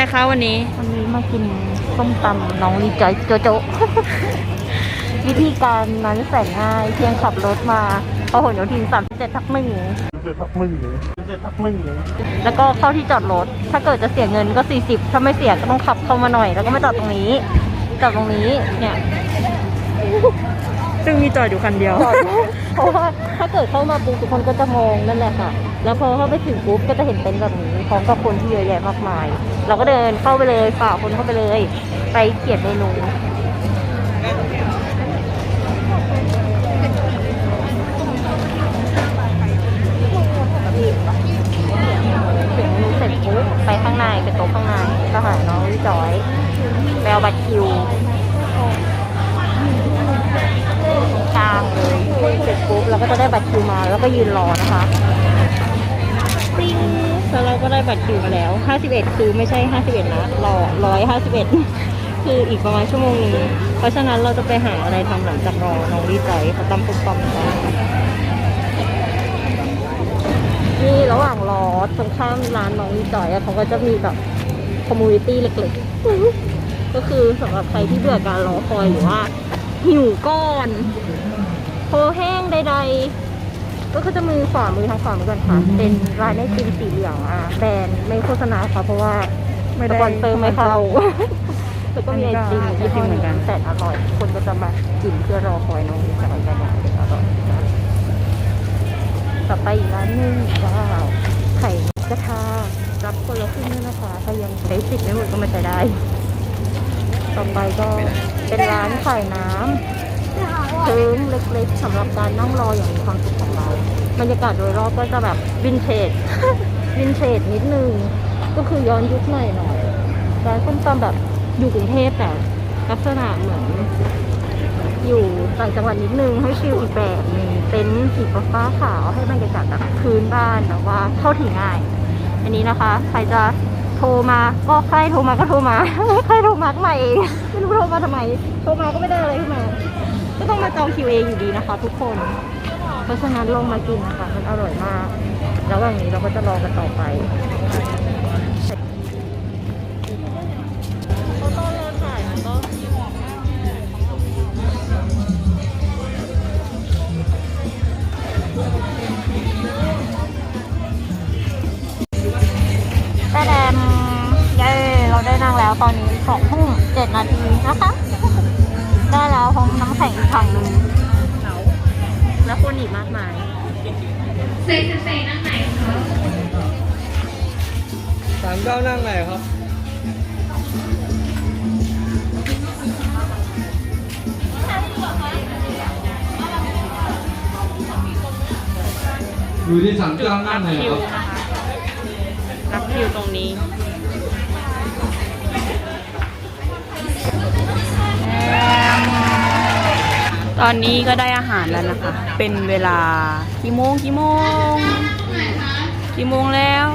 อะไรคะวันนี้ วันนี้มากินส้มตำน้องลีจอยโจโจ วิธีการนั้นแสนง่ายเพียงขับรถมาพหลโยธินสามเจ็ดทักหนึ่งทักหนึ่งทักหนึ่งแล้วก็เข้าที่จอดรถ ถ้าเกิดจะเสียเงินก็สี่สิบถ้าไม่เสียก็ต้องขับเข้ามาหน่อย แล้วก็มาจอดตรงนี้ จอดตรงนี้ เนี่ย ซึ่งมีจอดอยู่คันเดียวจอด เพราะว่าถ้าเกิดเข้ามาปุ๊บทุกคนก็จะมองนั่นแหละค่ะ แล้วพอเข้าไปถึงปุ๊บก็จะเห็นเต็นท์แบบนี้พร้อมกับคนที่เยอะแยะมากมาย เราก็เดินเข้าไปเลยฝ่าคนเข้าไปเลย ไปเขียนเมนูเสร็จปุ๊บไปข้างในไปโต๊ะข้างในก็หาน้องจอยไปเอาบัตรคิวกลางเลย เสร็จปุ๊บเราก็จะได้บัตรคิวมาแล้วก็ยืนรอนะคะปิ้งแล้วเราก็ได้บัตรคิวมาแล้ว 51 คือไม่ใช่ 51 นะรอ151 คืออีกประมาณชั่วโมงหนึงเพราะฉะนั้นเราจะไปหาอะไรทำหลังจากรอน้องดีใจเขาตำปุ๊บปั๊มกันนี่ระหว่างรอตรงข้ามร้านน้องลีจอยอะเขาก็จะมีแบบคอมมูนิตี้เล็กๆก็คือสำหรับใครที่เบื่อการรอคอยหรือว่าหิวก้อน โคแห้งใด ๆ ก็คือจะมือขวามือทางขวามือกันค่ะ เป็นร้านไอติมสีเหลืองอะแบรนด์ไม่โฆษณาค่ะเพราะว่าไม่สได้ปอนเซอร์ไม่เข้าแล้วก็มีไอติมไอติมเหมือนกันแต่อร่อย คนก็จะมากินเพื่อรอคอยน้องลีจอยกันอย่างเด็ดอร่อยนะต่อไปอีกร้านหนึงว้าวไข่กระทารับคนละครึ่งด้วยนะคะถ้ายังใช้สิทธิ์ไม่หมดก็มาใช้ได้ ต่อไปก็เป็นร้านขายน้ำ เพิงเล็กๆสำหรับการนั่งรออย่างมีความสุขของเรา บรรยากาศโดยรอบก็จะแบบวินเทจวินเทจนิดนึง ก็คือย้อนยุคหน่อยหน่อยร้านส้มตำแบบอยู่กรุงเทพแต่ลักษณะเหมือนอยู่ต่างจังหวัดนิดนึงให้ฟิลอีกแบบหนึงเป็นสีฟ้าขาวให้บรรยากาศแบบพื้นบ้านแต่ว่าเข้าถึงง่าย อันนี้นะคะ ใครจะโทรมาก็ใครโทรมาก็โทรมาใครโทรมาก็มาเองไม่รู้โทรมาทำไม โทรมาก็ไม่ได้อะไรขึ้นมา มาจองคิวเองอยู่ดีนะคะทุกคน เพราะฉะนั้นลงมากินนะคะ มันอร่อยมากระหว่างนี้เราก็จะรอกันต่อไปตอนรอถ่ายมันก็แต่แดมเย้ เราได้นั่งแล้วตอนนี้สองทุ่มเจ็ดนาทีนะคะ ได้แล้วพร้อมน้ำแข็งอีกถังหนึ่งแล้วคนอีกมากมายสามเก้านั่งไหนครับ อยู่ที่สามเก้านั่งไหนคิครับรับคิวตรงนี้ ตอนนี้ก็ได้อาหารแล้วนะคะ เป็นเวลากี่โมงกี่โมงกี่โมงแล้ว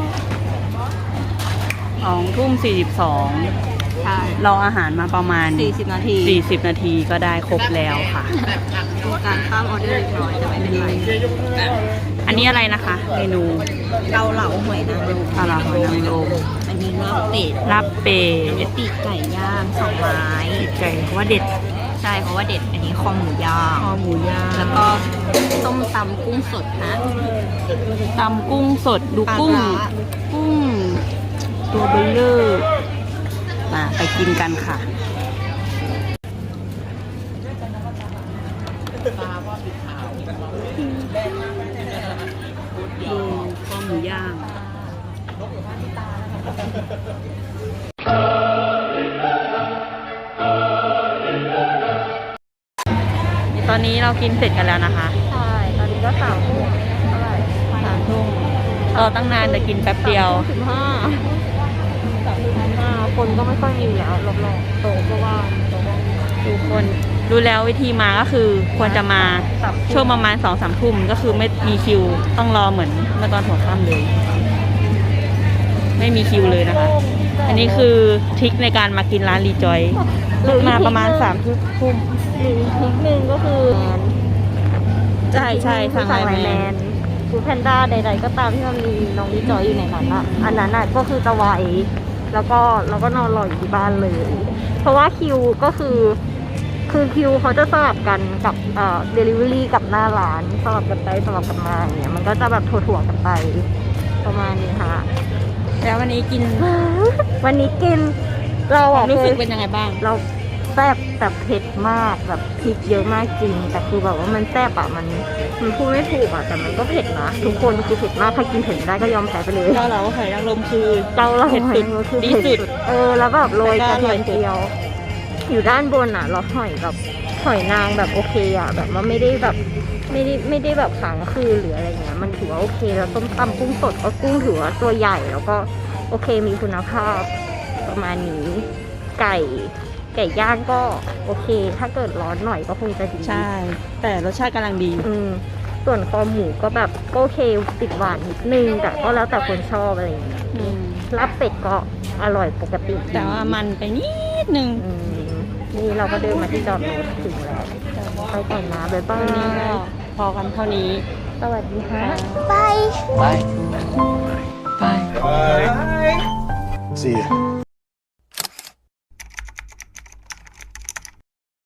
สองทุ่มสี่สิบสองใช่รออาหารมาประมาณสี่สิบนาทีสี่สิบนาทีก็ได้ครบแล้วค่ะ การข้ามออเดอร์เล็กน้อยแต่ไม่เป็นไรอันนี้อะไรนะคะ เมนูเกาเหลาหอยนางรมปลาหลาหอยนางรมอันนี้ลาบเป็ดลาบเป็ดปีกไก่ย่างสองไม้ติดใจว่าเด็ดใช่เพราะว่าเด็ดอันนี้คอหมูย่างคอหมูย่างแล้วก็ส้มตำกุ้งสดนะตำกุ้งสดดูกุ้งปลาร้ากุ้ง ตัวเบลเลอร์มาไปกินกันค่ะ อนนี้เรากินเสร็จกันแล้วนะคะ ใช่ ตอนนี้ก็สามทุ่มเท่าไหร่สามทุ่มเราตั้งนานแต่กินแป๊บเดียวสิบห้าสามทุ่มสิบห้าคนก็ไม่ค่อยมีแล้วรอบๆโต๊ะก็ว่างโต๊ะว่างทุกคนรู้แล้ววิธีมาก็คือควรจะมาสามทุ่มช่วงประมาณสองสามทุ่มก็คือไม่มีคิวต้องรอเหมือนเมื่อตอนหัวค่ำเลย ไม่มีคิวเลยนะคะ อันนี้คือทริคในการมากินร้านรีจอยมาประมาณสามทุ่มหรืออีกทริกหนึ่งก็คือใช่ใช่สั่งสั่งไลไลน์น์แมแมนนฟูดแพนด้าใด ๆ ก็ตามที่มันมีน้องดิจอยอยู่ในนั้นอะอันนั้นอะก็คือจะไวแล้วก็แล้วก็นอนรออยู่ที่บ้านเลย เพราะว่าคิวก็คือ คือคิวเขาจะสลับกันกับเอ่อเดลิเวอรี่กับหน้าร้านสลับกันไปสลับกันมาอย่างเงี้ยมันก็จะแบบถั่วๆกันไป ประมาณนี้ค่ะ แล้ววันนี้กินวันนี้กิน เราอะรู้สึกเคยเป็นยังไงบ้าง เราแซ่บแบบเผ็ดมากแบบพริกเยอะมากจริง แต่คือแบบว่ามันแซ่บอะมันมันพูดไม่ถูกอะแต่มันก็เผ็ดนะทุกคนคือเผ็ดมากถ้ากินเผ็ดไม่ได้ก็ยอมแพ้ไปเลยเกาเหลาไข่นางรมคือเกาเหลาเผ็ดสุดคือดีเผ็ดสุดเออแล้วแบบโรยกแต่ระก็อร่เทีอยยสุดมเจียว อยู่ด้านบนอะเราหอยแบบ หอยนางแบบโอเคอะแบบว่าไม่ได้แบบไม่ได้ไม่ได้แบบขังคืนหรืออะไรเงี้ยมันถือว่าโอเคแล้วต้มตำกุ้งสดก็กุ้งถือว่าตัวใหญ่แล้วก็โอเคมีคุณภาพประมาณนี้ไก่ไก่ย่างก็โอเค ถ้าเกิดร้อนหน่อยก็คงจะดีใช่ แต่รสชาติกำลังดี อืมส่วนคอหมูก็แบบก็โอเคติดหวานนิดนึง แต่ก็แล้วแต่คนชอบอะไรอย่างเงี้ยอืมลาบเป็ดก็อร่อยปกติแต่ว่ามันไปนิดนึง อืม นี่เราก็เดินมาที่จอดรถถึงแล้วไปก่อนนะบ๊ายบาวันนี้ก็ยพอกันเท่านี้ สวัสดีค่ะไป See ya.